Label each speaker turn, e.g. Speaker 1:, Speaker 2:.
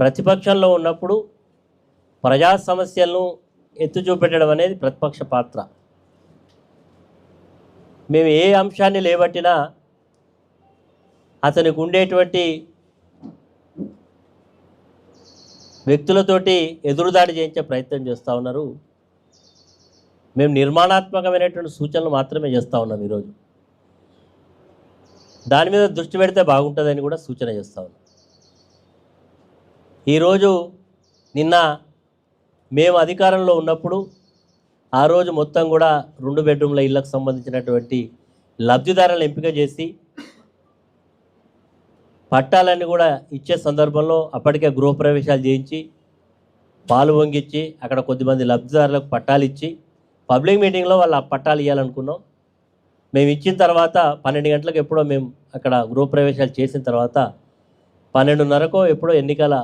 Speaker 1: ప్రతిపక్షంలో ఉన్నప్పుడు ప్రజా సమస్యలను ఎత్తు చూపెట్టడం అనేది ప్రతిపక్ష పాత్ర. మేము ఏ అంశాన్ని లేబట్టినా అతనికి ఉండేటువంటి వ్యక్తులతోటి ఎదురుదాడి చేయించే ప్రయత్నం చేస్తూ ఉన్నారు. మేము నిర్మాణాత్మకమైనటువంటి సూచనలు మాత్రమే చేస్తూ ఉన్నాం ఈరోజు. దాని మీద దృష్టి పెడితే బాగుంటుందని కూడా సూచన చేస్తూ ఉన్నాం. ఈరోజు నిన్న మేము అధికారంలో ఉన్నప్పుడు ఆ రోజు మొత్తం కూడా రెండు బెడ్రూమ్ల ఇళ్ళకు సంబంధించినటువంటి లబ్ధిదారులను ఎంపిక చేసి పట్టాలన్నీ కూడా ఇచ్చే సందర్భంలో అప్పటికే గృహప్రవేశాలు చేయించి పాలు వంగిచ్చి అక్కడ కొద్దిమంది లబ్ధిదారులకు పట్టాలు ఇచ్చి పబ్లిక్ మీటింగ్లో వాళ్ళ పట్టాలు ఇవ్వాలనుకున్నాం మేము ఇచ్చిన తర్వాత పన్నెండు గంటలకు ఎప్పుడో మేము అక్కడ గృహప్రవేశాలు చేసిన తర్వాత పన్నెండున్నరకో ఎప్పుడో ఎన్నికల